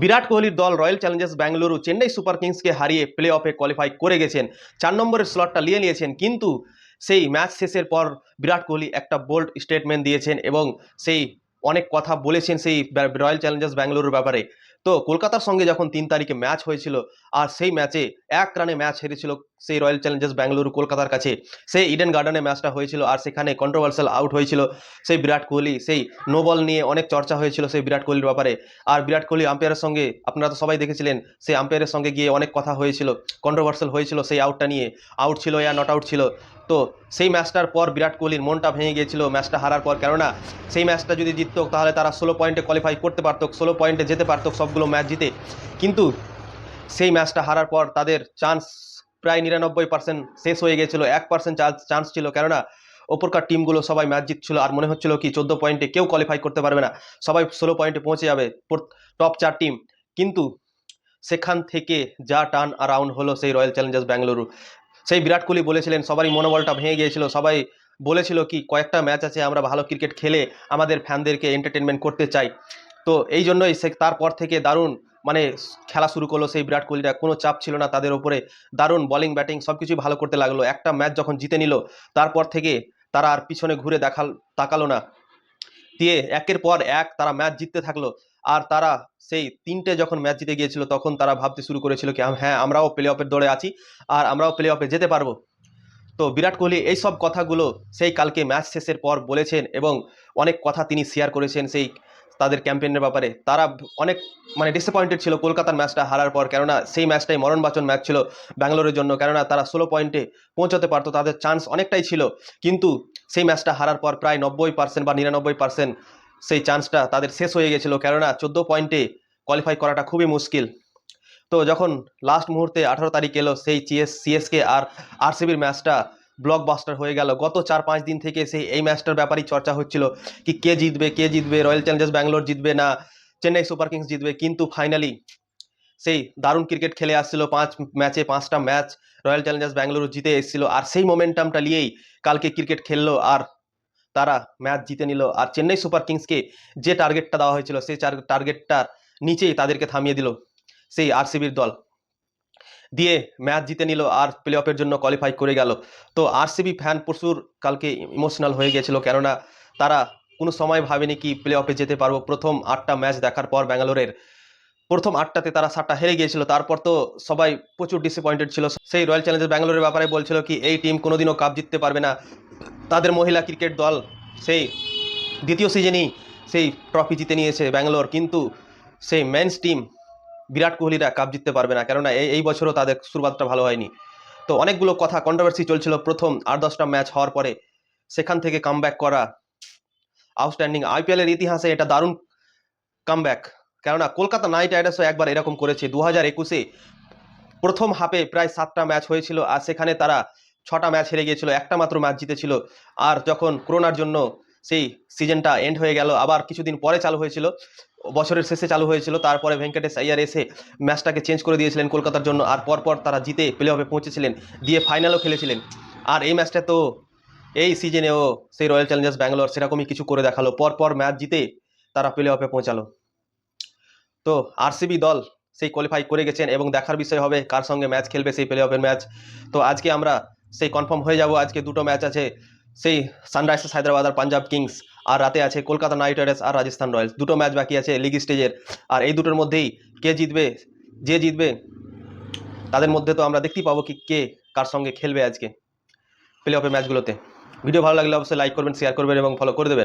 বিরাট কোহলির দল royal challengers Bengaluru Chennai super কিংসকে হারিয়ে প্লে অফে কোয়ালিফাই করে গেছেন। চার নম্বরের স্লটটা নিয়ে নিয়েছেন, কিন্তু সেই ম্যাচ শেষের পর বিরাট কোহলি একটা বোল্ড স্টেটমেন্ট দিয়েছেন এবং সেই অনেক কথা বলেছেন সেই রয়্যাল চ্যালেঞ্জার্স ব্যাঙ্গালুরুর ব্যাপারে। তো কলকাতার সঙ্গে যখন তিন তারিখে ম্যাচ হয়েছিল, আর সেই ম্যাচে এক রানে ম্যাচ হেরেছিল সেই রয়্যাল চ্যালেঞ্জার্স ব্যাঙ্গালুরু কলকাতার কাছে। সেই ইডেন গার্ডেনে ম্যাচটা হয়েছিল আর সেখানে কন্ট্রোভার্সাল আউট হয়েছিল। সেই বিরাট কোহলি, সেই নো বল নিয়ে অনেক চর্চা হয়েছিল সেই বিরাট কোহলির ব্যাপারে। আর বিরাট কোহলি আম্পায়ারের সঙ্গে, আপনারা তো সবাই দেখেছিলেন, সেই আম্পায়ারের সঙ্গে গিয়ে অনেক কথা হয়েছিল কন্ট্রোভার্সাল হয়েছিল সেই আউটটা নিয়ে। আউট ছিল ইয়া নট আউট ছিল। তো সেই ম্যাচটার পর বিরাট কোহলির মনটা ভেঙে গিয়েছিল ম্যাচটা হারার পর। কেননা সেই ম্যাচটা যদি জিততো, তাহলে তারা ষোলো পয়েন্টে কোয়ালিফাই করতে পারত, ষোলো পয়েন্টে যেতে পারতো সবগুলো ম্যাচ জিতে। কিন্তু সেই ম্যাচটা হারার পর তাদের চান্স প্রায় নিরানব্বই পার্সেন্ট শেষ হয়ে গেছিল এক পার্সেন্ট চান্স চান্স ছিল। কেননা, ওপরকার টিমগুলো সবাই ম্যাচ জিতছিল। আর মনে হচ্ছিল কি, চোদ্দ পয়েন্টে কেউ কোয়ালিফাই করতে পারবে না। সবাই ষোলো পয়েন্টে পৌঁছে যাবে টপ চার টিম কিন্তু সেখান থেকে যা টার্ন অ্যারাউন্ড হলো সেই রয়্যাল চ্যালেঞ্জার্স ব্যাঙ্গালুরু সেই বিরাট কোহলি বলেছিলেন, সবারই মনোবলটা ভেঙে গিয়েছিল। সবাই বলেছিল কি, কয়েকটা ম্যাচ আছে, আমরা ভালো ক্রিকেট খেলে আমাদের ফ্যানদেরকে এন্টারটেনমেন্ট করতে চাই। তো এই জন্যই সে, তারপর থেকে দারুণ মানে খেলা শুরু করল সেই বিরাট কোহলিরা, কোনো চাপ ছিল না তাদের ওপরে দারুণ বলিং ব্যাটিং সব কিছুই ভালো করতে লাগল। একটা ম্যাচ যখন জিতে নিল, তারপর থেকে তারা আর পিছনে ঘুরে দেখাল, তাকালো না। দিয়ে একের পর এক তারা ম্যাচ জিততে থাকল। আর তারা সেই তিনটে যখন ম্যাচ জিতে গিয়েছিল, তখন তারা ভাবতে শুরু করেছিল কি হ্যাঁ আমরাও প্লে অফের দৌড়ে আছি, আর আমরাও প্লে অফে যেতে পারব। তো বিরাট কোহলি এই সব কথাগুলো সেই কালকে ম্যাচ শেষের পর বলেছেন এবং অনেক কথা তিনি শেয়ার করেছেন সেই তাদের ক্যাম্পেইনের ব্যাপারে। তারা অনেক মানে ডিসঅ্যাপয়েন্টেড ছিল কলকাতার ম্যাচটা হারার পর, কেননা সেই ম্যাচটাই মরণবাচন ম্যাচ ছিল ব্যাঙ্গালোরের জন্য, কেননা তারা ষোলো পয়েন্টে পৌঁছাতে পারতো, তাদের চান্স অনেকটাই ছিল। কিন্তু সেই ম্যাচটা হারার পর প্রায় নব্বই পার্সেন্ট বা নিরানব্বই পার্সেন্ট সেই চান্সটা তাদের শেষ হয়ে গেছিল, কেননা চোদ্দ পয়েন্টে কোয়ালিফাই করাটা খুবই মুশকিল। তো যখন লাস্ট মুহূর্তে আঠারো তারিখ এলো, সেই সিএস সিএসকে আর আরসিবির ম্যাচটা ব্লকবাস্টার হয়ে গেল। গত চার, পাঁচ দিন থেকে সেই, এই ম্যাচটার ব্যাপারেই চর্চা হচ্ছিল কি কে জিতবে কে জিতবে রয়্যাল চ্যালেঞ্জার্স ব্যাঙ্গালোর জিতবে না চেন্নাই সুপার কিংস জিতবে। কিন্তু ফাইনালি সেই দারুণ ক্রিকেট খেলে আসছিল, পাঁচ ম্যাচে পাঁচটা ম্যাচ রয়্যাল চ্যালেঞ্জার্স ব্যাঙ্গালোর জিতে এসেছিল। আর সেই মোমেন্টামটা নিয়েই কালকে ক্রিকেট খেললো আর তারা ম্যাচ জিতে নিল। আর চেন্নাই সুপার কিংসকে যে টার্গেটটা দেওয়া হয়েছিল, সেই টার্গেটটার নিচেই তাদেরকে থামিয়ে দিল। সেই আরসিবির দল। দিয়ে ম্যাচ জিতে নিল আর প্লে অফের জন্য কোয়ালিফাই করে গেল। তো আরসিবি ফ্যান প্রচুর কালকে ইমোশনাল হয়ে গেছিল কেননা তারা কোনো সময় ভাবেনি কি প্লে অফে যেতে পারব। প্রথম আটটা ম্যাচ দেখার পর ব্যাঙ্গালোরের প্রথম আটটাতে তারা সাতটা হেরে গিয়েছিল। তারপর তো সবাই প্রচুর ডিসঅ্যাপয়েন্টেড ছিল। সেই রয়্যাল চ্যালেঞ্জার্স ব্যাঙ্গালোরের ব্যাপারে বলছিল কি, এই টিম কোনোদিনও কাপ জিততে পারবে না। তাদের মহিলা ক্রিকেট দল সেই দ্বিতীয় সিজনেই সেই ট্রফি জিতে নিয়েছে ব্যাঙ্গালোর। কিন্তু সেই মেন্স টিম বিরাট কোহলিরা কাপ জিততে পারবে না। কেননা এই বছরও তাদের শুরুয়াতটা ভালো হয়নি। তো অনেকগুলো কথা কন্ট্রোভার্সি চলছিল প্রথম আট দশটা ম্যাচ হওয়ার পরে। সেখান থেকে কামব্যাক করা আউটস্ট্যান্ডিং আইপিএলের ইতিহাসে এটা দারুণ কামব্যাক কেননা কলকাতা নাইট রাইডার্সও একবার এরকম করেছে। দু হাজার একুশে প্রথম হাফে প্রায় সাতটা ম্যাচ হয়েছিল আর সেখানে তারা ছটা ম্যাচ হেরে গিয়েছিল, একটা মাত্র ম্যাচ জিতেছিল। আর যখন করোনার জন্য সেই সিজনটা এন্ড হয়ে গেল। আবার কিছুদিন পরে চালু হয়েছিল। বছরের শেষে চালু হয়েছিল। তারপরে ভেঙ্কটেশ আইয়ার এসে ম্যাচটাকে চেঞ্জ করে দিয়েছিলেন কলকাতার জন্য। আর পরপর তারা জিতে প্লে অফে পৌঁছেছিলেন। দিয়ে ফাইনালও খেলেছিলেন। আর এই ম্যাচটা তো এই সিজনেও সেই রয়্যাল চ্যালেঞ্জার্স ব্যাঙ্গালোর সেরকমই কিছু করে দেখাল। পরপর ম্যাচ জিতে তারা প্লে অফে পৌঁছালো। তো আরসিবি দল সেই কোয়ালিফাই করে গেছেন এবং দেখার বিষয় হবে কার সঙ্গে ম্যাচ খেলবে সেই প্লে অফের ম্যাচ তো আজকে আমরা সেই কনফার্ম হয়ে যাব। আজকে দুটো ম্যাচ আছে। সেই সানরাইজার্স হায়দ্রাবাদ আর পাঞ্জাব কিংস, আর রাতে আছে কলকাতা নাইট রাইডার্স আর রাজস্থান রয়্যালস। দুটো ম্যাচ বাকি আছে লিগ স্টেজের আর এই দুটোর মধ্যেই কে জিতবে, যে জিতবে, তাদের মধ্যে তো আমরা দেখতেই পাবো কি কে কার সঙ্গে খেলবে আজকে। প্লে অফের ম্যাচগুলোতে ভিডিও ভালো লাগলে অবশ্যই লাইক করবেন শেয়ার করবেন এবং ফলো করে দেবেন।